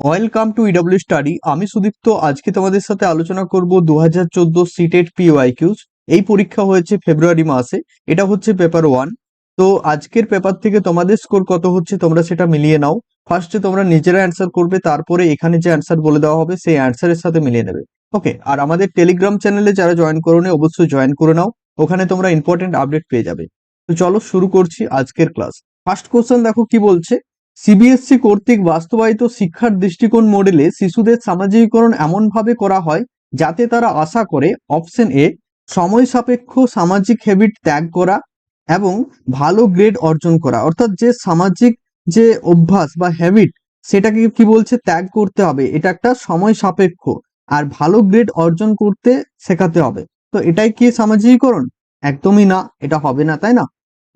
Welcome to EW study আমি সুদীপ্ত। আজকে তোমাদের সাথে আলোচনা করব দু হাজার চোদ্দ সিটেট পিওয়াইকিউজ এই পরীক্ষা হয়েছে ফেব্রুয়ারি মাসে। এটা হচ্ছে পেপার ওয়ান। তো আজকের পেপার থেকে তোমাদের স্কোর কত হচ্ছে তোমরা সেটা মিলিয়ে নাও। ফার্স্টে তোমরা নিজেরা অ্যান্সার করবে, তারপরে এখানে যে অ্যান্সার বলে দেওয়া হবে, সেই অ্যান্সারের সাথে মিলিয়ে নেবে। ওকে আর আমাদের টেলিগ্রাম চ্যানেলে যারা জয়েন করো অবশ্যই জয়েন করে নাও। ওখানে তোমরা ইম্পর্টেন্ট আপডেট পেয়ে যাবে। তো চলো শুরু করছি আজকের ক্লাস ফার্স্ট কোশ্চেন দেখো কি বলছে? সিবিএসসি কর্তৃক বাস্তবায়িত শিক্ষার দৃষ্টিকোণ মডেলে শিশুদের সামাজিকীকরণ এমনভাবে করা হয় যাতে তারা আশা করে অপশন এ সময় সাপেক্ষ সামাজিক হ্যাবিট ত্যাগ করা এবং ভালো গ্রেড অর্জন করা। অর্থাৎ যে সামাজিক যে অভ্যাস বা হ্যাবিট সেটাকে কি বলছে? ত্যাগ করতে হবে। এটা একটা সময় সাপেক্ষ। আর ভালো গ্রেড অর্জন করতে শেখাতে হবে। তো এটাই কি সামাজিকীকরণ? একদমই না। এটা হবে না, তাই না?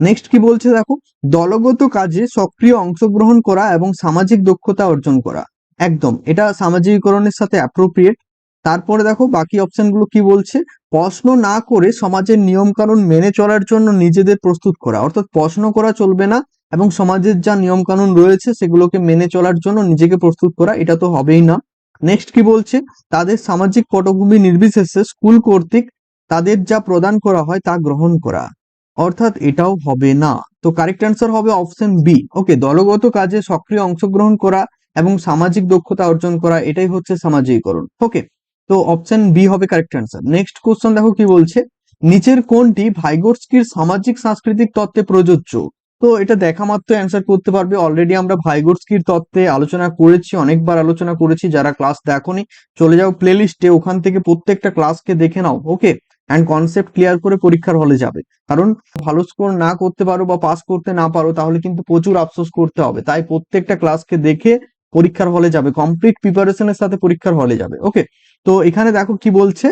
নেক্সট কি বলছে দেখো? দলগত কাজে সক্রিয় অংশগ্রহণ করা এবং সামাজিক দক্ষতা অর্জন করা। একদম, এটা সামাজিকীকরণের সাথে অ্যাপ্রোপ্রিয়েট তারপরে দেখো, বাকি অপশনগুলো কি বলছে? প্রশ্ন না করে সমাজের নিয়ম কানুন মেনে চলার জন্য নিজেদের প্রস্তুত করা। অর্থাৎ প্রশ্ন করা চলবে না এবং সমাজের যা নিয়ম কানুন রয়েছে সেগুলোকে মেনে চলার জন্য নিজেকে প্রস্তুত করা, এটা তো হবেই না। নেক্সট কি বলছে? তাদের সামাজিক পটভূমি নির্বিশেষে স্কুল কর্তৃক তাদের যা প্রদান করা হয় তা গ্রহণ করা। অর্থাৎ এটাও হবে না। তো কারেক্ট অ্যান্সার হবে অপশন বি ওকে দলগত কাজে সক্রিয় অংশগ্রহণ করা এবং সামাজিক দক্ষতা অর্জন করা, এটাই হচ্ছে সামাজিকীকরণ। ওকে তো অপশন বি হবে কারেক্ট অ্যান্সার নেক্সট কোশ্চেন দেখো কি বলছে। নিচের কোনটি ভাইগোটস্কির সামাজিক সাংস্কৃতিক তত্ত্বে প্রযোজ্য। তো এটা দেখা মাত্র অ্যান্সার করতে পারবে। অলরেডি আমরা ভাইগোটস্কির তত্ত্বে আলোচনা করেছি, অনেকবার আলোচনা করেছি। যারা ক্লাস দেখোনি, চলে যাও প্লেলিস্টে ওখান থেকে প্রত্যেকটা ক্লাসকে দেখে নাও। ওকে অ্যান্ড কনসেপ্ট ক্লিয়ার করে পরীক্ষার হলে যাবে। কারণ ভালো স্কোর না করতে পারো বা পাস করতে না পারো, তাহলে কিন্তু প্রচুর আফসোস করতে হবে। তাই প্রত্যেকটা ক্লাসকে দেখে পরীক্ষার হলে যাবে। কমপ্লিট প্রিপারেশনের সাথে পরীক্ষার হলে যাবে। ওকে তো এখানে দেখো কি বলছে?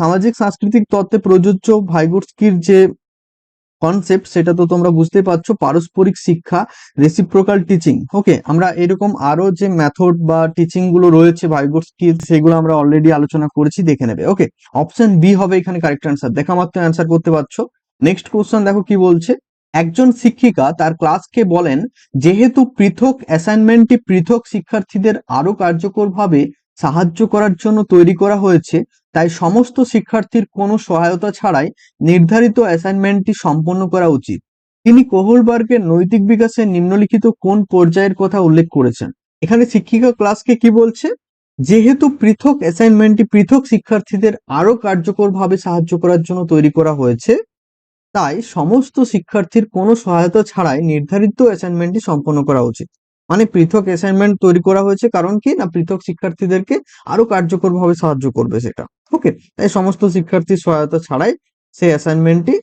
সামাজিক, সাংস্কৃতিক তত্ত্বে প্রযোজ্য ভাইগোটস্কির যে কনসেপ্ট সেটা তো তোমরা বুঝতে পারছ, পারস্পরিক শিক্ষা রেসিপ্রোকাল টিচিং ওকে আমরা এরকম আরও যে মেথড বা টিচিংগুলো রয়েছে ভাইগোটস্কির সেগুলো আমরা অলরেডি আলোচনা করেছি, দেখে নেবে ওকে অপশন বি হবে এখানে কারেক্ট অ্যান্সার দেখা মাত্র অ্যান্সার করতে পারছ। নেক্সট কোশ্চেন দেখো কি বলছে? একজন শিক্ষিকা তার ক্লাসকে বলেন, যেহেতু পৃথক অ্যাসাইনমেন্টটি পৃথক শিক্ষার্থীদের আরও কার্যকরভাবে সাহায্য করার জন্য তৈরি করা হয়েছে তাই সমস্ত শিক্ষার্থীর কোনো সহায়তা ছাড়াই নির্ধারিত অ্যাসাইনমেন্টটি সম্পন্ন করা উচিত। তিনি কোহলবার্গের নৈতিক বিকাশের নিম্নলিখিত কোন পর্যায়ের কথা উল্লেখ করেছেন? এখানে শিক্ষিকা ক্লাসকে কি বলছে? যেহেতু পৃথক অ্যাসাইনমেন্টটি পৃথক শিক্ষার্থীদের আরও কার্যকরভাবে সাহায্য করার জন্য তৈরি করা হয়েছে, তাই সমস্ত শিক্ষার্থীর কোনো সহায়তা ছাড়াই নির্ধারিত অ্যাসাইনমেন্টটি সম্পন্ন করা উচিত। মানে পৃথক অ্যাসাইনমেন্ট তৈরি করা হয়েছে। কারণ কি? না, পৃথক শিক্ষার্থীদেরকে আরও কার্যকরভাবে সাহায্য করবে সেটা। ওকে তাই সমস্ত শিক্ষার্থীর সহায়তা ছাড়াই সেই অ্যাসাইনমেন্টটি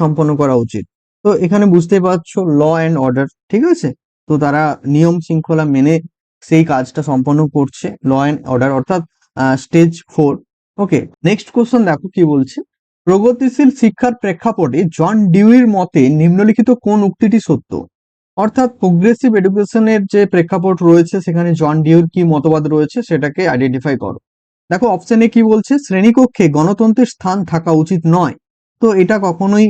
সম্পন্ন করা উচিত। তো এখানে বুঝতে পারছ ল অ্যান্ড অর্ডার ঠিক আছে? তো তারা নিয়ম শৃঙ্খলা মেনে সেই কাজটা সম্পন্ন করছে ল অ্যান্ড অর্ডার অর্থাৎ stage four okay next question দেখো কি বলছে? প্রগতিশীল শিক্ষার প্রেক্ষাপটে জন ডিউইর মতে নিম্নলিখিত কোন উক্তিটি সত্য? অর্থাৎ প্রোগ্রেসিভ এডুকেশনের যে প্রেক্ষাপট রয়েছে, সেখানে জন ডিউর কি মতবাদ রয়েছে সেটাকে আইডেন্টিফাই করো। দেখো অপশন কি বলছে? শ্রেণীকক্ষে গণতন্ত্রের স্থান থাকা উচিত নয়। তো এটা কখনোই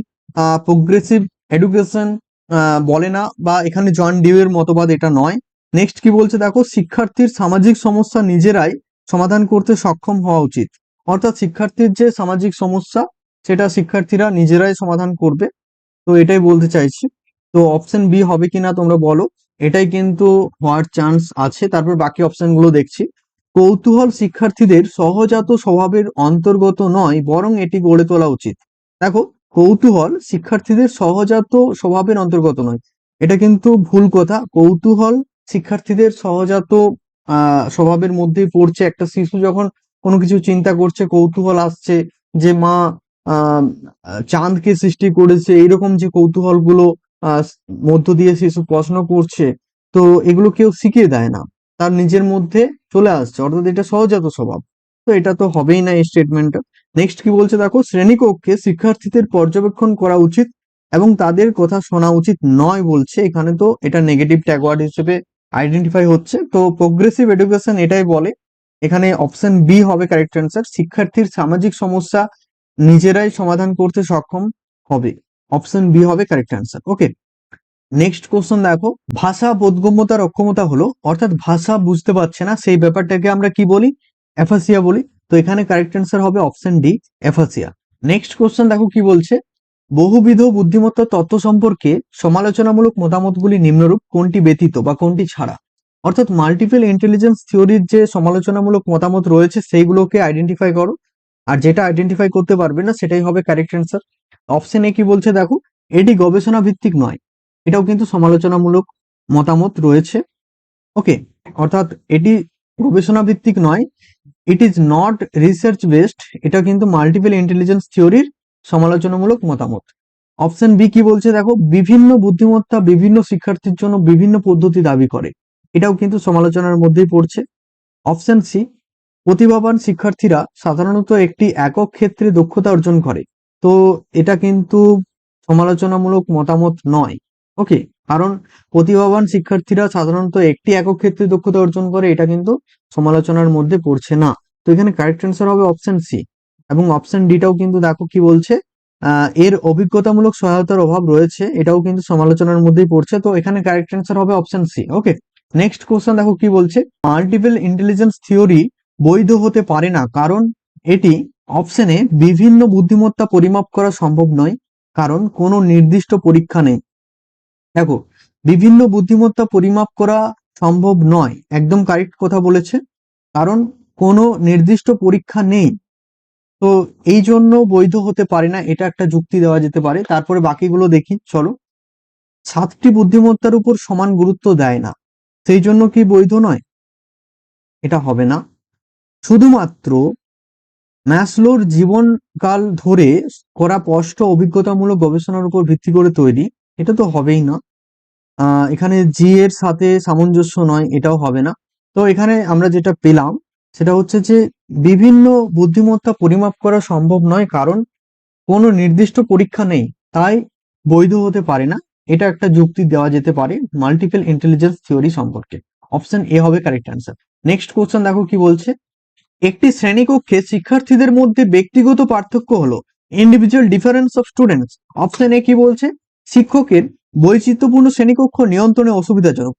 প্রোগ্রেসিভ এডুকেশন বলে না বা এখানে জন ডিউয়ের মতবাদ এটা নয়। নেক্সট কি বলছে? দেখো, শিক্ষার্থীর সামাজিক সমস্যা নিজেরাই সমাধান করতে সক্ষম হওয়া উচিত। অর্থাৎ শিক্ষার্থীর যে সামাজিক সমস্যা, সেটা শিক্ষার্থীরা নিজেরাই সমাধান করবে। তো এটাই বলতে চাইছি। তো অপশন বি হবে কিনা তোমরা বলো। এটাই কিন্তু হওয়ার চান্স আছে। তারপর বাকি অপশনগুলো দেখছি। কৌতূহল শিক্ষার্থীদের সহজাত স্বভাবের অন্তর্গত নয়, বরং এটি গড়ে তোলা উচিত। দেখো, কৌতূহল শিক্ষার্থীদের সহজাত স্বভাবের অন্তর্গত নয়। এটা কিন্তু ভুল কথা। কৌতূহল শিক্ষার্থীদের সহজাত স্বভাবের মধ্যেই পড়ছে। একটা শিশু যখন কোনো কিছু চিন্তা করছে, কৌতূহল আসছে যে, মা চাঁদকে সৃষ্টি করেছে। এইরকম যে কৌতূহলগুলো মধ্য দিয়ে শিশু প্রশ্ন করছে, তো এগুলো কেউ শিখিয়ে দেয় না। তার নিজের মধ্যে চলে আসছে, অর্থাৎ এটা সহজাত স্বভাব। তো এটা তো হবেই না এই স্টেটমেন্টটা নেক্সট কি বলছে দেখো, শ্রেণীকক্ষে শিক্ষার্থীদের পর্যবেক্ষণ করা উচিত এবং তাদের কথা শোনা উচিত নয় বলছে। এখানে তো এটা নেগেটিভ ট্যাগওয়ার্ড হিসেবে আইডেন্টিফাই হচ্ছে। তো প্রোগ্রেসিভ এডুকেশন এটাই বলে। এখানে অপশন বি হবে কারেক্ট অ্যান্সার শিক্ষার্থীর সামাজিক সমস্যা নিজেরাই সমাধান করতে সক্ষম হবে। অপশন বি হবে correct answer okay next question দেখো, ভাষা বোধগম্যতার অক্ষমতা হলো, অর্থাৎ ভাষা বুঝতে পারছে না, সেই ব্যাপারটাকে আমরা কি বলি? অ্যাফাসিয়া বলি। তো এখানে কারেক্ট অ্যান্সার হবে option D aphasia next question দেখো কি বলছে? বহুবিধ বুদ্ধিমত্তা তত্ত্ব সম্পর্কে সমালোচনামূলক মতামতগুলি নিম্নরূপ, কোনটি ব্যতীত বা কোনটি ছাড়া? অর্থাৎ মাল্টিপল ইন্টেলিজেন্স থিওরির যে সমালোচনামূলক মতামত রয়েছে, সেইগুলোকে আইডেন্টিফাই করো। আর যেটা আইডেন্টিফাই করতে পারবে না, সেটাই হবে কারেক্ট অ্যান্সার অপশন এ কি বলছে দেখো, এটি গবেষণা ভিত্তিক নয়। এটাও কিন্তু সমালোচনামূলক মতামত রয়েছে। ওকে অর্থাৎ এটি গবেষণা ভিত্তিক নয়। It is not research based এটা কিন্তু মাল্টিপল ইন্টেলিজেন্স থিওরির সমালোচনামূলক মতামত। অপশন বি কি বলছে দেখো, বিভিন্ন বুদ্ধিমত্তা, বিভিন্ন শিক্ষার্থীর জন্য বিভিন্ন পদ্ধতি দাবি করে। এটাও কিন্তু সমালোচনার মধ্যেই পড়ছে। অপশন সি প্রতিভাবান শিক্ষার্থীরা সাধারণত একটি একক ক্ষেত্রে দক্ষতা অর্জন করে। তো এটা কিন্তু সমালোচনামূলক মতামত নয়। ওকে? কারণ প্রতিভাবান শিক্ষার্থীরা সাধারণত একটি একক ক্ষেত্রে দক্ষতা অর্জন করে, এটা কিন্তু সমালোচনার মধ্যে পড়ছে না। তো এখানে কারেক্ট অ্যান্সার হবে অপশন সি এবং অপশন ডিটাও কিন্তু দেখো কি বলছে এর অভিজ্ঞতামূলক সহায়তার অভাব রয়েছে, এটাও কিন্তু সমালোচনার মধ্যেই পড়ছে। তো এখানে কারেক্ট অ্যান্সার হবে option C okay? Next question দেখো কি বলছে মাল্টিপল ইন্টেলিজেন্স থিওরি বৈধ হতে পারে না, কারণ এটি অপশনে বিভিন্ন বুদ্ধিমত্তা পরিমাপ করা সম্ভব নয়, কারণ কোনো নির্দিষ্ট পরীক্ষা নেই। দেখো, বিভিন্ন বুদ্ধিমত্তা পরিমাপ করা সম্ভব নয়, একদম কারেক্ট কথা বলেছে, কারণ কোনো নির্দিষ্ট পরীক্ষা নেই। তো এই জন্য বৈধ হতে পারে না, এটা একটা যুক্তি দেওয়া যেতে পারে, তারপরে বাকিগুলো দেখি, চলো। সাতটি বুদ্ধিমত্তার উপর সমান গুরুত্ব দেয় না, সেই জন্য কি বৈধ নয়? এটা হবে না। শুধুমাত্র ম্যাসলোর জীবনকাল ধরে করা স্পষ্ট অভিজ্ঞতামূলক গবেষণার উপর ভিত্তি করে তৈরি। এটা তো হবেই না। এখানে জি এর সাথে সামঞ্জস্য নয়, এটাও হবে না। তো এখানে আমরা যেটা পেলাম, সেটা হচ্ছে যে বিভিন্ন বুদ্ধিমত্তা পরিমাপ করা সম্ভব নয়, কারণ কোনো নির্দিষ্ট পরীক্ষা নেই, তাই বৈধ হতে পারে না। এটা একটা যুক্তি দেওয়া যেতে পারে মাল্টিপল ইন্টেলিজেন্স থিওরি সম্পর্কে। অপশন এ হবে কারেক্ট অ্যান্সার নেক্সট কোশ্চেন দেখো কি বলছে। একটি শ্রেণীকক্ষে শিক্ষার্থীদের মধ্যে ব্যক্তিগত পার্থক্য হলো individual difference of students option A কি বলছে? শিক্ষকের বৈচিত্র্যপূর্ণ শ্রেণীকক্ষ নিয়ন্ত্রণে অসুবিধাজনক।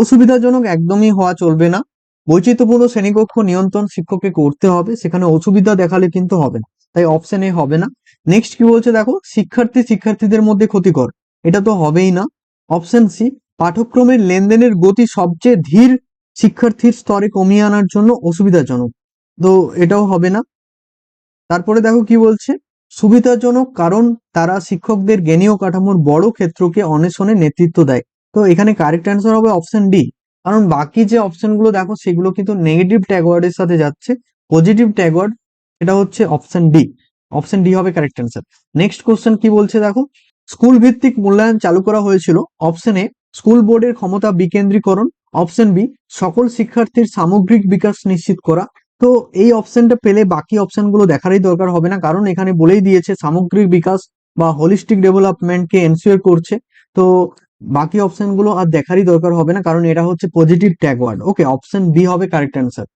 অসুবিধাজনক একদমই হওয়া চলবে না। বৈচিত্র্যপূর্ণ শ্রেণীকক্ষ নিয়ন্ত্রণ শিক্ষককে করতে হবে, সেখানে অসুবিধা দেখালে কিন্তু হবে না, তাই অপশন এ হবে না। নেক্সট কি বলছে দেখো? শিক্ষার্থী শিক্ষার্থীদের মধ্যে ক্ষতিকর, এটা তো হবেই না। অপশন সি পাঠ্যক্রমের লেনদেনের গতি সবচেয়ে ধীর, শিক্ষার্থীর স্তরে কমিয়ে আনার জন্য অসুবিধাজনক। তো এটাও হবে না। তারপরে দেখো কি বলছে? সুবিধাজনক কারণ তারা শিক্ষকদের জ্ঞানীয় কাঠামোর বড় ক্ষেত্রকে অন্বেষণে নেতৃত্ব দেয়। তো এখানে কারেক্ট অ্যান্সার হবে অপশন ডি কারণ বাকি যে অপশনগুলো দেখো, সেগুলো কিন্তু নেগেটিভ ট্যাগওয়ার্ডের সাথে যাচ্ছে। পজিটিভ ট্যাগওয়ার্ড এটা হচ্ছে অপশন ডি অপশন ডি হবে কারেক্ট অ্যান্সার নেক্সট কোশ্চেন কি বলছে দেখো? স্কুল ভিত্তিক মূল্যায়ন চালু করা হয়েছিল। অপশন এ স্কুল বোর্ডের ক্ষমতা বিকেন্দ্রীকরণ। অপশন বি সকল শিক্ষার্থীর সামগ্রিক বিকাশ নিশ্চিত করা। তো এই অপশনটা পেলে বাকি অপশনগুলো দেখারই দরকার হবে না। কারণ এখানে বলেই দিয়েছে, সামগ্রিক বিকাশ বা হোলিস্টিক ডেভেলপমেন্টকে এনসিওর করছে। তো বাকি অপশনগুলো আর দেখারই দরকার হবে না, কারণ এটা হচ্ছে positive tag word okay option B হবে correct answer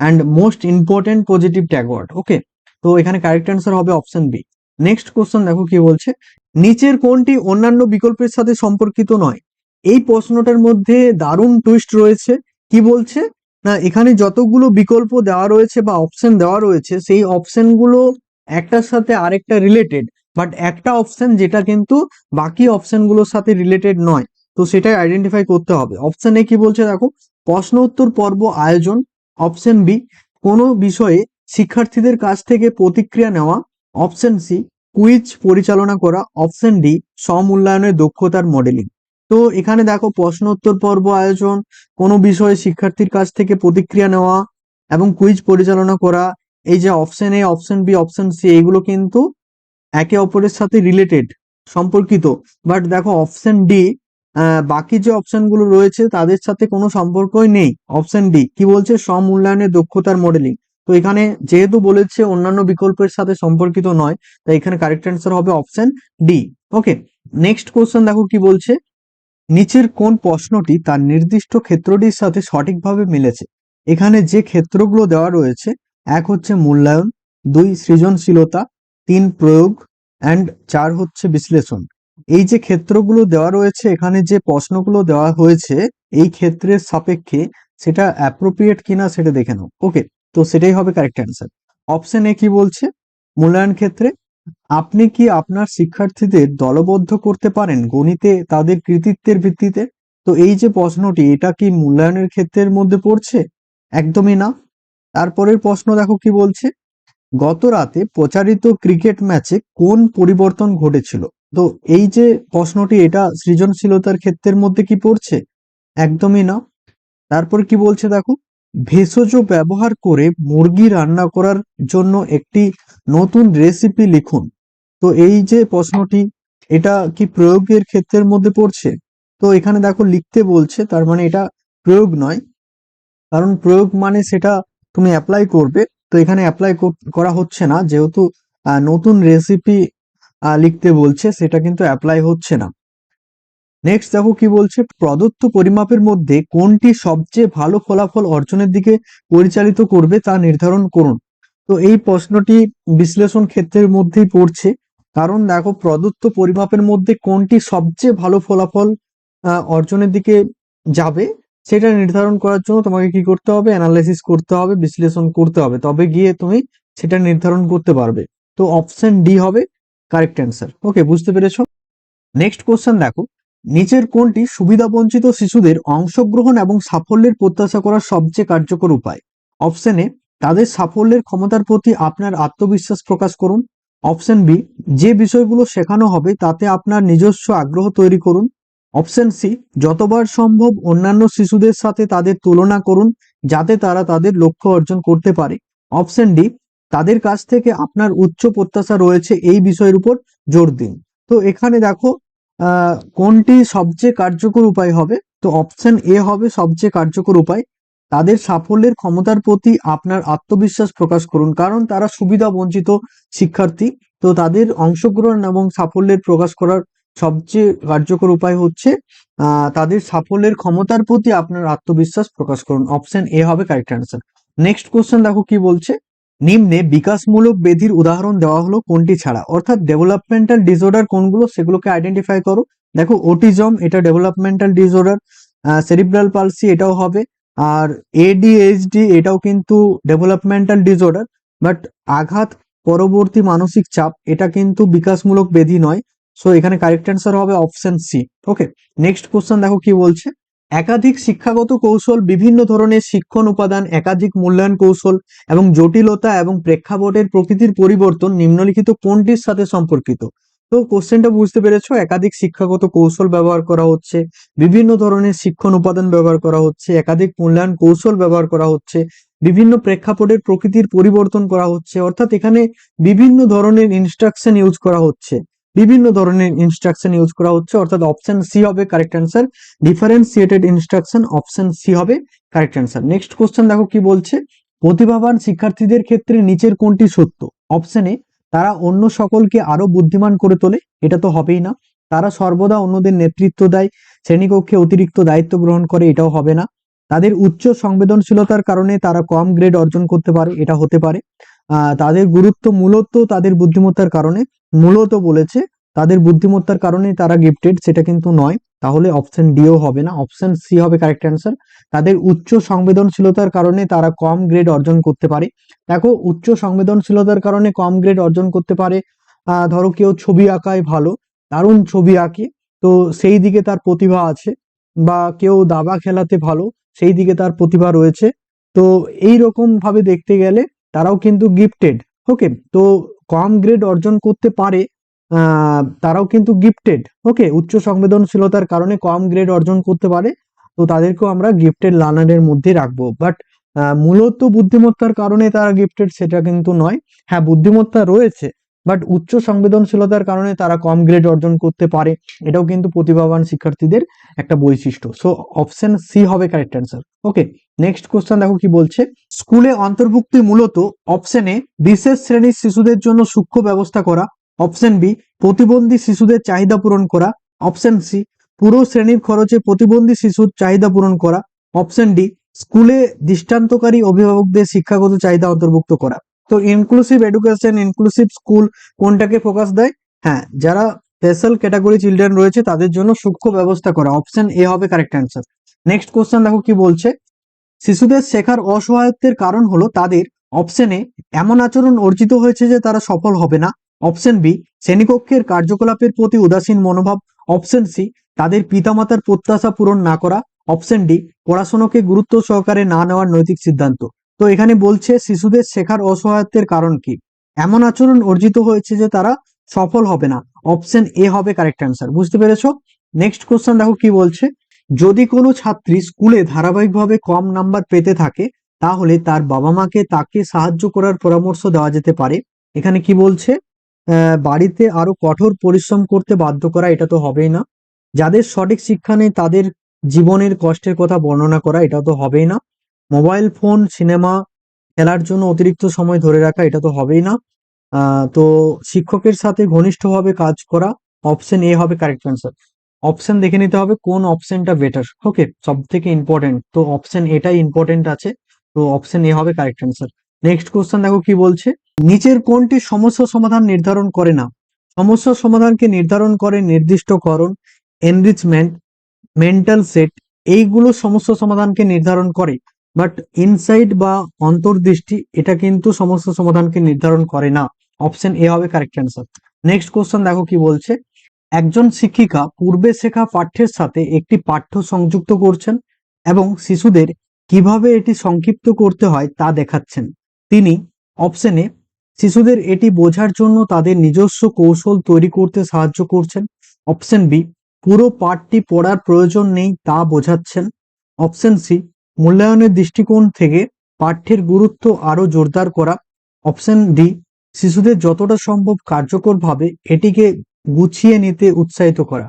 and most important positive tag word okay তো এখানে কারেক্ট অ্যান্সার হবে অপশন বি নেক্সট কোশ্চেন দেখো কি বলছে, নিচের কোনটি অন্যান্য বিকল্পের সাথে সম্পর্কিত নয়? এই প্রশ্নটার মধ্যে দারুণ টুইস্ট রয়েছে। কি বলছে? না, এখানে যতগুলো বিকল্প দেওয়া রয়েছে বা অপশন দেওয়া রয়েছে, সেই অপশনগুলো একটার সাথে আরেকটা রিলেটেড বাট একটা অপশন যেটা কিন্তু বাকি অপশনগুলোর সাথে রিলেটেড নয়, তো সেটাই আইডেন্টিফাই করতে হবে। অপশন এ কি বলছে দেখো, প্রশ্ন উত্তর পর্ব আয়োজন। অপশন বি কোনো বিষয়ে শিক্ষার্থীদের কাছ থেকে প্রতিক্রিয়া নেওয়া। অপশন সি কুইজ পরিচালনা করা। অপশন ডি স্বমূল্যায়নের দক্ষতার মডেলিং তো এখানে দেখো প্রশ্ন উত্তর পর্ব আয়োজন, কোনো বিষয়ে শিক্ষার্থীর কাছ থেকে প্রতিক্রিয়া নেওয়া এবং কুইজ পরিচালনা করা, এই যে option A option B option C এগুলো কিন্তু একে অপরের সাথে রিলেটেড সম্পর্কিত। বাট দেখো অপশন ডি বাকি যে অপশনগুলো রয়েছে তাদের সাথে কোনো সম্পর্কই নেই। অপশন ডি কি বলছে? স্বমূল্যায়নের দক্ষতার মডেলিং তো এখানে যেহেতু বলেছে অন্যান্য বিকল্পের সাথে সম্পর্কিত নয়, তাই এখানে কারেক্ট অ্যান্সার হবে option D okay next question দেখো কি বলছে? নিচের কোন প্রশ্নটি তার নির্দিষ্ট ক্ষেত্রটির সাথে সঠিকভাবে মিলেছে? এখানে যে ক্ষেত্রগুলো দেওয়া রয়েছে, এক হচ্ছে মূল্যায়ন, দুই সৃজনশীলতা, তিন প্রয়োগ অ্যান্ড চার হচ্ছে বিশ্লেষণ। এই যে ক্ষেত্রগুলো দেওয়া রয়েছে, এখানে যে প্রশ্নগুলো দেওয়া হয়েছে, এই ক্ষেত্রের সাপেক্ষে সেটা অ্যাপ্রোপ্রিয়েট কিনা সেটা দেখে নাও। ওকে তো সেটাই হবে কারেক্ট অ্যান্সার অপশন এ কি বলছে? মূল্যায়ন ক্ষেত্রে আপনি কি আপনার শিক্ষার্থীদের দলবদ্ধ করতে পারেন গণিতে, তাদের কৃতিত্বের ভিত্তিতে? তো এই যে প্রশ্নটি, এটা কি মূল্যায়নের ক্ষেত্রের মধ্যে পড়ছে? একদমই না। তারপরের প্রশ্ন দেখো কি বলছে? গত রাতে প্রচারিত ক্রিকেট ম্যাচে কোন পরিবর্তন ঘটেছিল? তো এই যে প্রশ্নটি, এটা সৃজনশীলতার ক্ষেত্রের মধ্যে কি পড়ছে? একদমই না। তারপর কি বলছে দেখো? ভেষজ ব্যবহার করে মুরগি রান্না করার জন্য একটি নতুন রেসিপি লিখুন। তো এই যে প্রশ্নটি, এটা কি প্রয়োগের ক্ষেত্রের মধ্যে পড়ছে? তো এখানে দেখো লিখতে বলছে, তার মানে এটা প্রয়োগ নয়। কারণ প্রয়োগ মানে সেটা তুমি অ্যাপ্লাই করবে। তো এখানে অ্যাপ্লাই করা হচ্ছে না। যেহেতু নতুন রেসিপি লিখতে বলছে, সেটা কিন্তু অ্যাপ্লাই হচ্ছে না। নেক্সট দেখো কি বলছে? প্রদত্ত পরিমাপের মধ্যে কোনটি সবচেয়ে ভালো ফলাফল অর্জনের দিকে পরিচালিত করবে তা নির্ধারণ করুন। তো এই প্রশ্নটি বিশ্লেষণ ক্ষেত্রের মধ্যেই পড়ছে। কারণ দেখো, প্রদত্ত পরিমাপের মধ্যে কোনটি সবচেয়ে ভালো ফলাফল অর্জনের দিকে যাবে, সেটা নির্ধারণ করার জন্য তোমাকে কি করতে হবে? অ্যানালাইসিস করতে হবে, বিশ্লেষণ করতে হবে। তবে গিয়ে তুমি সেটা নির্ধারণ করতে পারবে। তো অপশন ডি হবে কারেক্ট অ্যান্সার ওকে বুঝতে পেরেছ? নেক্সট কোশ্চেন দেখো। নিচের কোনটি সুবিধাবঞ্চিত শিশুদের অংশগ্রহণ এবং সাফল্যের প্রত্যাশা করার সবচেয়ে কার্যকর উপায়। অপশন তাদের সাফল্যের ক্ষমতার প্রতি আপনার আত্মবিশ্বাস প্রকাশ করুন। অপশন বি, যে বিষয়গুলো শেখানো হবে তাতে আপনার নিজস্ব আগ্রহ তৈরি করুন। অপশন সি, যতবার সম্ভব অন্যান্য শিশুদের সাথে তাদের তুলনা করুন, যাতে তারা তাদের লক্ষ্য অর্জন করতে পারে। অপশন ডি, তাদের কাছ থেকে আপনার উচ্চ প্রত্যাশা রয়েছে এই বিষয়ের উপর জোর দিন। তো এখানে দেখো কোনটি সবচেয়ে কার্যকর উপায় হবে? তো অপশন এ হবে সবচেয়ে কার্যকর উপায়। তাদের সাফল্যের ক্ষমতার প্রতি আপনার আত্মবিশ্বাস প্রকাশ করুন। কারণ তারা সুবিধা বঞ্চিত শিক্ষার্থী। তো তাদের অংশগ্রহণ এবং সাফল্যের প্রকাশ করার সবচেয়ে কার্যকর উপায় হচ্ছে তাদের সাফল্যের ক্ষমতার প্রতি আপনার আত্মবিশ্বাস প্রকাশ করুন। অপশন এ হবে কারেক্ট অ্যান্সার নেক্সট কোশ্চেন দেখো কি বলছে? নিম্নে বিকাশমূলক বেধির উদাহরণ দেওয়া হলো কোনটি ছাড়া। অর্থাৎ ডেভেলপমেন্টাল ডিসঅর্ডার কোনগুলো, সেগুলোকে আইডেন্টিফাই করো। দেখো ওটিজম এটা ডেভেলপমেন্টাল ডিসঅর্ডার সেরিব্রাল পালসি এটাও হবে। আর এডিএইচডি এটাও কিন্তু ডেভেলপমেন্টাল ডিসঅর্ডার বাট আঘাত, পরবর্তী মানসিক চাপ, এটা কিন্তু বিকাশমূলক বেধি নয়। সো এখানে কারেক্ট অ্যান্সার হবে option C okay next question দেখো কি বলছে? একাধিক শিক্ষাগত কৌশল, বিভিন্ন ধরনের শিক্ষণ উপাদান, একাধিক মূল্যায়ন কৌশল এবং জটিলতা এবং প্রেক্ষাপটের প্রকৃতির পরিবর্তন নিম্নলিখিত কোনটির সাথে সম্পর্কিত? তো কোশ্চেনটা বুঝতে পেরেছ? একাধিক শিক্ষাগত কৌশল ব্যবহার করা হচ্ছে, বিভিন্ন ধরনের শিক্ষণ উপাদান ব্যবহার করা হচ্ছে, একাধিক মূল্যায়ন কৌশল ব্যবহার করা হচ্ছে, বিভিন্ন প্রেক্ষাপটের প্রকৃতির পরিবর্তন করা হচ্ছে, অর্থাৎ এখানে বিভিন্ন ধরনের ইনস্ট্রাকশন ইউজ করা হচ্ছে। বিভিন্ন ধরনের ইনস্ট্রাকশন ইউজ করা হচ্ছে, অর্থাৎ অপশন সি হবে correct answer differentiated instruction option C হবে কারেক্ট অ্যান্সার নেক্সট কোশ্চেন দেখো কি বলছে? প্রতিভাবান শিক্ষার্থীদের ক্ষেত্রে নিচের কোনটি সত্য? অপশনে তারা অন্য সকলকে আরও বুদ্ধিমান করে তোলে, এটা তো হবেই না। তারা সর্বদা অন্যদের নেতৃত্ব দেয়, শ্রেণীকক্ষে অতিরিক্ত দায়িত্ব গ্রহণ করে, এটাও হবে না। তাদের উচ্চ সংবেদনশীলতার কারণে তারা কম গ্রেড অর্জন করতে পারে, এটা হতে পারে। তাদের গুরুত্ব মূলত তাদের বুদ্ধিমত্তার কারণে। মূলত বলেছে তাদের বুদ্ধিমত্তার কারণে তারা গিফটেড সেটা কিন্তু নয়। তাহলে অপশন ডিও হবে না। অপশন সি হবে কারেক্ট অ্যান্সার তাদের উচ্চ সংবেদনশীলতার কারণে তারা কম গ্রেড অর্জন করতে পারে। দেখো, উচ্চ সংবেদনশীলতার কারণে কম গ্রেড অর্জন করতে পারে। ধরো কেউ ছবি আঁকায় ভালো, দারুণ ছবি আঁকে, তো সেই দিকে তার প্রতিভা আছে। বা কেউ দাবা খেলাতে ভালো, সেই দিকে তার প্রতিভা রয়েছে। তো এই রকম ভাবে দেখতে গেলে তারাও কিন্তু গিফটেড ওকে তো কম গ্রেড অর্জন করতে পারে তারাও কিন্তু গিফটেড ওকে উচ্চ সংবেদনশীলতার কারণে কম গ্রেড অর্জন করতে পারে, তো তাদেরকেও আমরা গিফটেড লার্নারের মধ্যে রাখব। বাট মূলত বুদ্ধিমত্তার কারণে তারা গিফটেড সেটা কিন্তু নয়। হ্যাঁ বুদ্ধিমত্তা রয়েছে বাট উচ্চ সংবেদনশীলতার কারণে তারা কম গ্রেড অর্জন করতে পারে, এটাও কিন্তু প্রতিভাবান শিক্ষার্থীদের একটা বৈশিষ্ট্য। সো অপশন সি হবে correct answer okay next question দেখো কি বলছে। স্কুলে অন্তর্ভুক্তি মূলত অপশন এ বিশেষ শ্রেণির শিশুদের জন্য সূক্ষ্ম ব্যবস্থা করা অপশন বি প্রতিবন্ধী শিশুদের চাহিদা পূরণ করা অপশন সি পুরো শ্রেণির খরচে প্রতিবন্ধী শিশুর চাহিদা পূরণ করা অপশন ডি স্কুলে দৃষ্টান্তকারী অভিভাবকদের শিক্ষাগত চাহিদা অন্তর্ভুক্ত করা। তো ইনক্লুসিভ এডুকেশন ইনক্লুসিভ স্কুল কোনটাকে ফোকাস দেয়? হ্যাঁ যারা স্পেশাল ক্যাটাগরি চিলড্রেন রয়েছে তাদের জন্য সূক্ষ্ম ব্যবস্থা করা অপশন এ হবে কারেক্ট অ্যান্সার নেক্সট কোশ্চেন দেখো কি বলছে। শিশুদের শেখার অসহায়ত্বের কারণ হলো তাদের অপশন এ এমন আচরণ অর্জিত হয়েছে যে তারা সফল হবে না। অপশন বি শ্রেণীকক্ষের কার্যকলাপের প্রতি উদাসীন মনোভাব। অপশন সি তাদের পিতামাতার প্রত্যাশা পূরণ না করা। অপশন ডি পড়াশোনাকে গুরুত্ব সহকারে না নেওয়ার নৈতিক সিদ্ধান্ত। তো এখানে বলছে, শিশুদের শেখার অসহায়ত্বের কারণ কি? এমন আচরণ অর্জিত হয়েছে যে তারা সফল হবে না। অপশন এ হবে কারেক্ট অ্যান্সার বুঝতে পেরেছ? নেক্সট কোশ্চেন দেখো কি বলছে। যদি কোনো ছাত্রী স্কুলে ধারাবাহিকভাবে কম নাম্বার পেতে থাকে, তাহলে তার বাবা মাকে তাকে সাহায্য করার পরামর্শ দেওয়া যেতে পারে। এখানে কি বলছে? বাড়িতে আরও কঠোর পরিশ্রম করতে বাধ্য করা, এটা তো হবেই না। যাদের সঠিক শিক্ষা নেই, তাদের জীবনের কষ্টের কথা বর্ণনা করা, এটা তো হবেই না। মোবাইল ফোন, সিনেমা খেলার জন্য অতিরিক্ত সময় ধরে রাখা, এটা তো হবেই না। তো শিক্ষকের সাথে ঘনিষ্ঠভাবে কাজ করা, অপশন এ হবে কারেক্ট অ্যান্সার। অপশন দেখে নিতে হবে কোন অপশনটা বেটার ওকে সব থেকে ইম্পর্টেন্ট তো অপশন এটাই ইম্পর্টেন্ট আছে। তো অপশন এ হবে কারেক্ট অ্যান্সার নেক্সট কোশ্চেন দেখো কি বলছে? নিচের কোনটি সমস্যা সমাধান নির্ধারণ করে না? সমস্যা সমাধানকে নির্ধারণ করে নির্দিষ্টকরণ এনরিচমেন্ট মেন্টাল সেট এইগুলো সমস্যা সমাধানকে নির্ধারণ করে। বাট ইনসাইড বা অন্তর্দৃষ্টি, এটা কিন্তু সমস্যা সমাধানকে নির্ধারণ করে না। অপশন এ হবে কারেক্ট অ্যান্সার নেক্সট কোশ্চেন দেখো কি বলছে? একজন শিক্ষিকা পূর্বে শেখা পাঠ্যের সাথে একটি পাঠ্য সংযুক্ত করছেন এবং শিশুদের কীভাবে এটি সংক্ষিপ্ত করতে হয় তা দেখাচ্ছেন। তিনি অপশনে শিশুদের এটি বোঝার জন্য তাদের নিজস্ব কৌশল তৈরি করতে সাহায্য করছেন। অপশন বি পুরো পাঠটি পড়ার প্রয়োজন নেই তা বোঝাচ্ছেন। অপশন সি মূল্যায়নের দৃষ্টিকোণ থেকে পাঠ্যের গুরুত্ব আরও জোরদার করা। অপশন ডি শিশুদের যতটা সম্ভব কার্যকরভাবে এটিকে গুছিয়ে নিতে উৎসাহিত করা।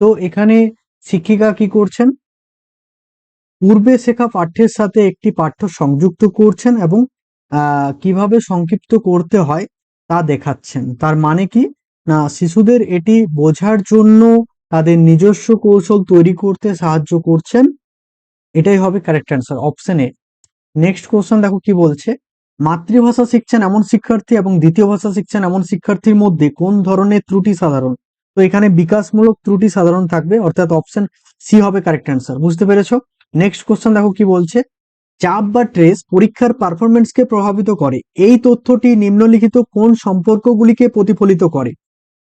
তো এখানে শিক্ষিকা কি করছেন? পূর্বে শেখা পাঠ্যের সাথে একটি পাঠ্য সংযুক্ত করছেন এবং কীভাবে সংক্ষিপ্ত করতে হয় তা দেখাচ্ছেন। তার মানে কি? না, শিশুদের এটি বোঝার জন্য তাদের নিজস্ব কৌশল তৈরি করতে সাহায্য করছেন। এটাই হবে correct answer option A next question দেখো কি বলছে? মাতৃভাষা শিখছেন এমন শিক্ষার্থী এবং দ্বিতীয় ভাষা শিখছেন এমন শিক্ষার্থীর মধ্যে কোন ধরনের ত্রুটি সাধারণ? তো এখানে বিকাশমূলক ত্রুটি সাধারণ থাকবে, অর্থাৎ অপশন সি হবে কারেক্ট অ্যান্সার বুঝতে পেরেছ? নেক্সট কোশ্চেন দেখো কি বলছে। চাপ বা ট্রেস পরীক্ষার পারফরমেন্সকে প্রভাবিত করে। এই তথ্যটি নিম্নলিখিত কোন সম্পর্কগুলিকে প্রতিফলিত করে?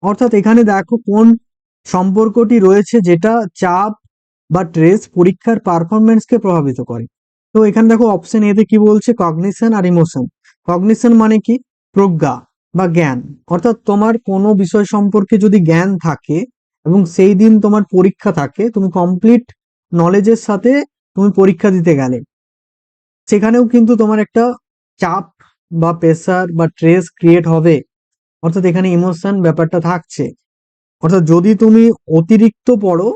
অর্থাৎ এখানে দেখো কোন সম্পর্কটি রয়েছে যেটা চাপ বা ট্রেস পরীক্ষার পারফরমেন্সকে প্রভাবিত করে। তো এখানে দেখো অপশন এতে কি বলছে? কগনিশন আর ইমোশন কগনিশন মানে কি? প্রজ্ঞা বা জ্ঞান। অর্থাৎ তোমার কোনো বিষয় সম্পর্কে যদি জ্ঞান থাকে এবং সেই দিন তোমার পরীক্ষা থাকে, তুমি কমপ্লিট নলেজের সাথে তুমি পরীক্ষা দিতে গেলে। সেখানেও কিন্তু তোমার একটা চাপ বা প্রেসার বা ট্রেস ক্রিয়েট হবে। অর্থাৎ এখানে ইমোশন ব্যাপারটা থাকছে। অর্থাৎ যদি তুমি অতিরিক্ত পড়ো,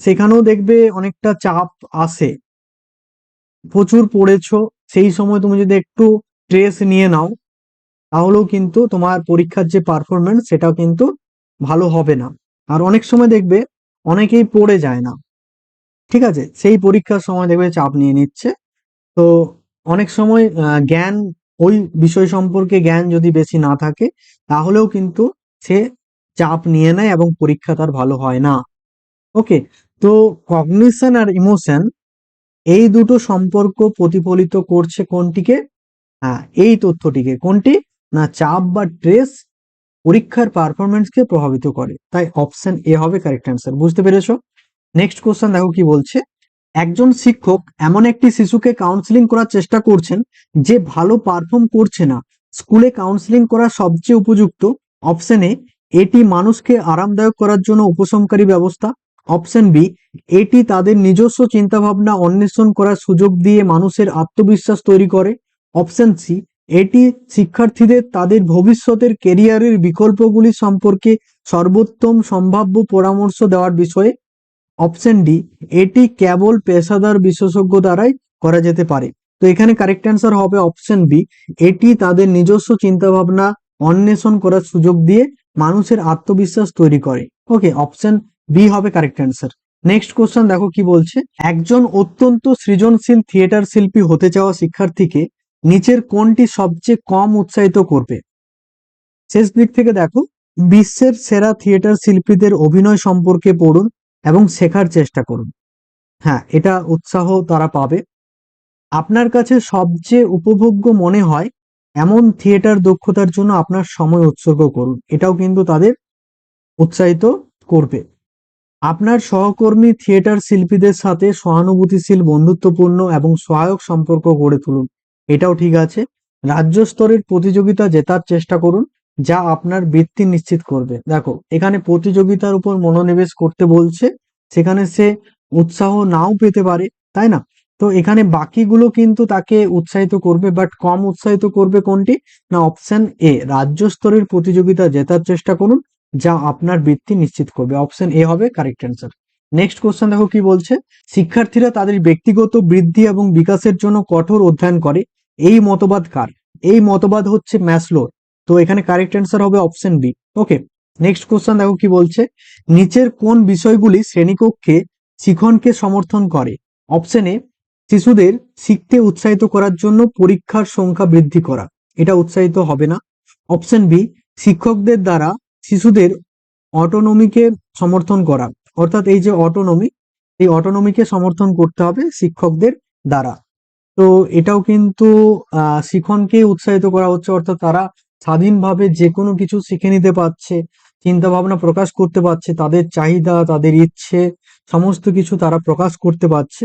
সেখানেও দেখবে অনেকটা চাপ আসে। প্রচুর পড়েছো, সেই সময় তুমি যদি একটু স্ট্রেস নিয়ে নাও, তাহলেও কিন্তু তোমার পরীক্ষার যে পারফরমেন্স সেটাও কিন্তু ভালো হবে না। আর অনেক সময় দেখবে অনেকেই পড়ে যায় না। ঠিক আছে? সেই পরীক্ষার সময় দেখবে চাপ নিয়ে নিচ্ছে। তো অনেক সময় জ্ঞান, ওই বিষয় সম্পর্কে জ্ঞান যদি বেশি না থাকে, তাহলেও কিন্তু সে চাপ নিয়ে নেয় এবং পরীক্ষা তার ভালো হয় না। ওকে তো কগনিশন আর ইমোশন এই দুটো সম্পর্ক প্রতিফলিত করছে কোনটিকে? হ্যাঁ এই তথ্যটিকে। কোনটি? না, চাপ বা স্ট্রেস পরীক্ষার পারফরমেন্সকে প্রভাবিত করে। তাই অপশন এ হবে কারেক্ট অ্যান্সার বুঝতে পেরেছ? নেক্সট কোশ্চেন দেখো কি বলছে। একজন শিক্ষক এমন একটি শিশুকে কাউন্সিলিং করার চেষ্টা করছেন যে ভালো পারফর্ম করছে না। স্কুলে কাউন্সিলিং করা সবচেয়ে উপযুক্ত। অপশন এ এটি মানুষকে আরামদায়ক করার জন্য উপশমকারী ব্যবস্থা। অপশন বি এটি তাদের নিজস্ব চিন্তাভাবনা অন্বেষণ করার সুযোগ দিয়ে মানুষের আত্মবিশ্বাস তৈরি করে। অপশন সি এটি শিক্ষার্থীদের তাদের ভবিষ্যতের কেরিয়ারের বিকল্পগুলি সম্পর্কে সর্বোত্তম সম্ভাব্য পরামর্শ দেওয়ার বিষয়ে। অপশন ডি এটি কেবল পেশাদার বিশেষজ্ঞ দ্বারাই করা যেতে পারে। তো এখানে কারেক্ট অ্যান্সার হবে অপশন বি এটি তাদের নিজস্ব চিন্তাভাবনা অন্বেষণ করার সুযোগ দিয়ে মানুষের আত্মবিশ্বাস তৈরি করে। ওকে অপশন বি হবে কারেক্ট অ্যান্সার নেক্সট কোশ্চেন দেখো কি বলছে? একজন অত্যন্ত সৃজনশীল থিয়েটার শিল্পী হতে চাওয়া শিক্ষার্থীকে নিচের কোনটি সবচেয়ে কম উৎসাহিত করবে? শেষ দিক থেকে দেখো, বিশ্বের সেরা থিয়েটার শিল্পীদের অভিনয় সম্পর্কে পড়ুন এবং শেখার চেষ্টা করুন। হ্যাঁ এটা উৎসাহ তারা পাবে। আপনার কাছে সবচেয়ে উপভোগ্য মনে হয় এমন থিয়েটার দক্ষতার জন্য আপনার সময় উৎসর্গ করুন। এটাও কিন্তু তাদের উৎসাহিত করবে। আপনার সহকর্মী থিয়েটার শিল্পীদের সাথে সহানুভূতিশীল, বন্ধুত্বপূর্ণ এবং সহায়ক সম্পর্ক গড়ে তুলুন। এটাও ঠিক আছে। রাজ্য স্তরের প্রতিযোগিতা জেতার চেষ্টা করুন, যা আপনার বৃত্তি নিশ্চিত করবে। দেখো, এখানে প্রতিযোগিতার উপর মনোনিবেশ করতে বলছে, সেখানে সে উৎসাহ নাও পেতে পারে, তাই না? তো এখানে বাকিগুলো কিন্তু তাকে উৎসাহিত করবে বাট কম উৎসাহিত করবে কোনটি? না অপশন এ রাজ্য স্তরের প্রতিযোগিতা জেতার চেষ্টা করুন যা আপনার বৃত্তি নিশ্চিত করবে। অপশন এ হবে কারেক্ট অ্যান্সার নেক্সট কোশ্চেন দেখো কি বলছে? শিক্ষার্থীরা তাদের ব্যক্তিগত বৃদ্ধি এবং বিকাশের জন্য কঠোর অধ্যয়ন করে। এই মতবাদ কার? এই মতবাদ হচ্ছে ম্যাসলোর। তো এখানে কারেক্ট অ্যান্সার হবে option B okay next question দেখো কি বলছে? নিচের কোন বিষয়গুলি শ্রেণীকক্ষে শিখনকে সমর্থন করে? অপশন এ শিশুদের শিখতে উৎসাহিত করার জন্য পরীক্ষার সংখ্যা বৃদ্ধি করা। এটা উৎসাহিত হবে না। অপশন বি শিক্ষকদের দ্বারা শিশুদের অটোনমিকে সমর্থন করা। অর্থাৎ এই যে অটোনমি এই অটোনমিকে সমর্থন করতে হবে শিক্ষকদের দ্বারা। তো এটাও কিন্তু আহ শিখনকে উৎসাহিত করা হচ্ছে। অর্থাৎ তারা স্বাধীনভাবে যে কোনো কিছু শিখে নিতে পারছে চিন্তা ভাবনা প্রকাশ করতে পারছে, তাদের চাহিদা, তাদের ইচ্ছে, সমস্ত কিছু তারা প্রকাশ করতে পারছে।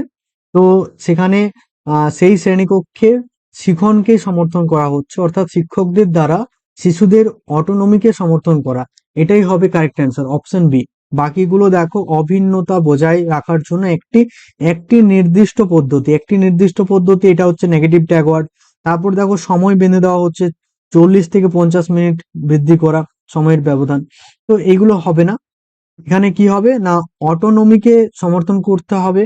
তো সেখানে সেই শ্রেণীকক্ষে শিখনকে সমর্থন করা হচ্ছে। অর্থাৎ শিক্ষকদের দ্বারা শিশুদের অটোনমিকে সমর্থন করা, এটাই হবে কারেক্ট অ্যান্সার অপশন বি বাকিগুলো দেখো, অভিন্নতা বজায় রাখার জন্য একটি একটি নির্দিষ্ট পদ্ধতি, একটি নির্দিষ্ট পদ্ধতি, এটা হচ্ছে নেগেটিভ ট্যাগওয়ার্ড তারপর দেখো, সময় বেঁধে দেওয়া হচ্ছে, চল্লিশ থেকে পঞ্চাশ মিনিট বৃদ্ধি করা সময়ের ব্যবধান। তো এগুলো হবে না। এখানে কি হবে? না অটোনমিকে সমর্থন করতে হবে,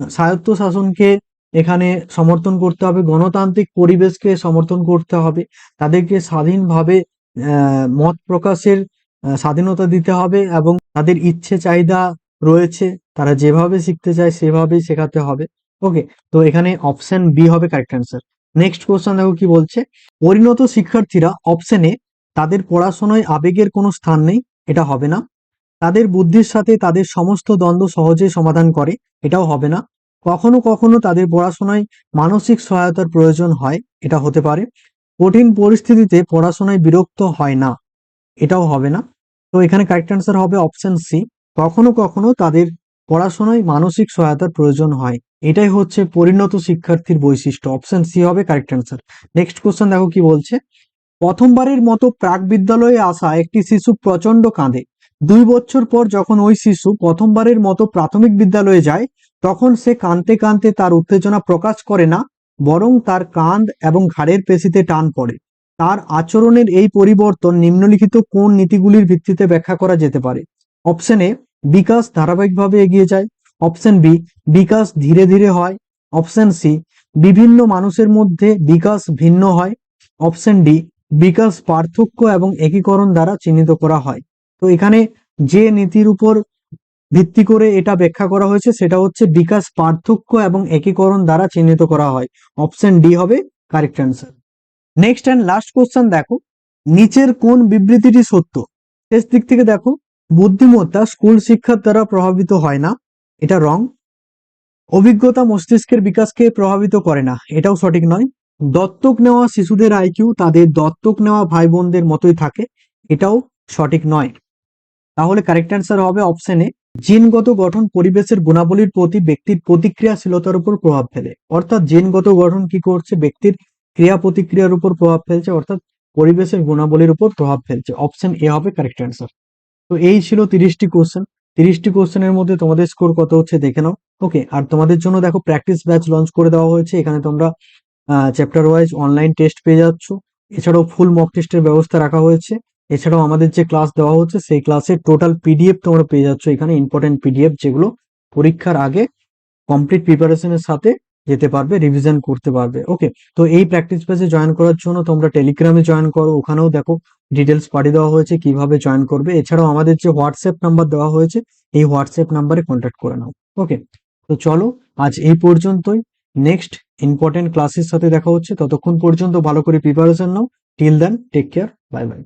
স্বায়ত্ত শাসনকে এখানে সমর্থন করতে হবে, গণতান্ত্রিক পরিবেশকে সমর্থন করতে হবে, তাদেরকে স্বাধীনভাবে মত প্রকাশের স্বাধীনতা দিতে হবে এবং তাদের ইচ্ছে চাহিদা রয়েছে, তারা যেভাবে শিখতে চায় সেভাবেই শেখাতে হবে। ওকে তো এখানে অপশন বি হবে কারেক্ট অ্যান্সার নেক্সট কোশ্চেন দেখো কি বলছে? পরিণত শিক্ষার্থীরা অপশনে তাদের পড়াশোনায় আবেগের কোনো স্থান নেই, এটা হবে না। তাদের বুদ্ধির সাথে তাদের সমস্ত দ্বন্দ্ব সহজে সমাধান করে, এটাও হবে না। কখনো কখনো তাদের পড়াশোনায় মানসিক সহায়তার প্রয়োজন হয়, এটা হতে পারে। কঠিন পরিস্থিতিতে পড়াশোনায় বিরক্ত হয় না, এটাও হবে না। তো এখানে কারেক্ট অ্যান্সার হবে অপশন সি কখনো কখনো তাদের পড়াশোনায় মানসিক সহায়তার প্রয়োজন হয়, এটাই হচ্ছে পরিণত শিক্ষার্থীর বৈশিষ্ট্য। অপশন সি হবে কারেক্ট অ্যান্সার নেক্সট কোশ্চেন দেখো কি বলছে। প্রথমবারের মতো প্রাক বিদ্যালয়ে আসা একটি শিশু প্রচণ্ড কাঁদে। দুই বছর পর যখন ওই শিশু প্রথমবারের মতো প্রাথমিক বিদ্যালয়ে যায় তখন সে কাঁদতে কাঁদতে তার উত্তেজনা প্রকাশ করে না, বরং তার কাঁধ এবং ঘাড়ের পেশিতে টান পড়ে। তার আচরণের এই পরিবর্তন নিম্নলিখিত কোন নীতিগুলির ভিত্তিতে ব্যাখ্যা করা যেতে পারে? অপশন এ, বিকাশ ধারাবাহিকভাবে এগিয়ে যায়। অপশন বি, বিকাশ ধীরে ধীরে হয়। অপশন সি, বিভিন্ন মানুষের মধ্যে বিকাশ ভিন্ন হয়। অপশন ডি, বিকাশ পার্থক্য এবং একীকরণ দ্বারা চিহ্নিত করা হয়। তো এখানে যে নীতির উপর ভিত্তি করে এটা ব্যাখ্যা করা হয়েছে, সেটা হচ্ছে বিকাশ পার্থক্য এবং একীকরণ দ্বারা চিহ্নিত করা হয়। অপশন ডি হবে correct answer next and last question দেখো, নিচের কোন বিবৃতিটি সত্য? শেষ দিক থেকে দেখো, বুদ্ধিমত্তা স্কুল শিক্ষার দ্বারা প্রভাবিত হয় না, এটা রং অভিজ্ঞতা মস্তিষ্কের বিকাশকে প্রভাবিত করে না, এটাও সঠিক নয়। দত্তক নেওয়া শিশুদের আইকিউ তাদের দত্তক নেওয়া ভাই বোনদের মতোই থাকে, এটাও সঠিক নয়। তাহলে কারেক্ট অ্যান্সার হবে অপশন এ জিনগত গঠন পরিবেশের গুণাবলীর প্রতি ব্যক্তির প্রতিক্রিয়াশীলতার উপর প্রভাব ফেলে। অর্থাৎ জিনগত গঠন কি করছে? ব্যক্তির ক্রিয়া প্রতিক্রিয়ার উপর প্রভাব ফেলছে, অর্থাৎ পরিবেশের গুণাবলীর উপর প্রভাব ফেলছে। অপশন এ হবে কারেক্ট অ্যান্সার তো এই ছিল তিরিশটি কোশ্চেন তিরিশটি কোশ্চেনের মধ্যে তোমাদের স্কোর কত হচ্ছে দেখে নাও। ওকে আর তোমাদের জন্য দেখো প্র্যাকটিস ব্যাচ লঞ্চ করে দেওয়া হয়েছে। এখানে তোমরা চ্যাপ্টার ওয়াইজ অনলাইন টেস্ট পেয়ে যাচ্ছ। এছাড়াও ফুল মক টেস্টের ব্যবস্থা রাখা হয়েছে। এছাড়াও আমাদের যে ক্লাস দেওয়া হচ্ছে, সেই ক্লাসের টোটাল পিডিএফ তোমরা পেয়ে যাচ্ছ। এখানে ইম্পর্টেন্ট পিডিএফ যেগুলো পরীক্ষার আগে কমপ্লিট প্রিপারেশনের সাথে যেতে পারবে রিভিশন করতে পারবে। ওকে তো এই প্র্যাকটিস ব্যাচে জয়েন করার জন্য তোমরা টেলিগ্রামে জয়েন করো, ওখানেও দেখো ডিটেলস পাঠিয়ে দেওয়া হয়েছে, কীভাবে জয়েন করবে। এছাড়াও আমাদের যে হোয়াটসঅ্যাপ নাম্বার দেওয়া হয়েছে, এই হোয়াটসঅ্যাপ নাম্বারে কন্ট্যাক্ট করে নাও। ওকে তো চলো আজ এই পর্যন্তই। নেক্সট ইম্পর্টেন্ট ক্লাসের সাথে দেখা হচ্ছে। ততক্ষণ পর্যন্ত ভালো করে প্রিপারেশন নাও। Till then take care bye bye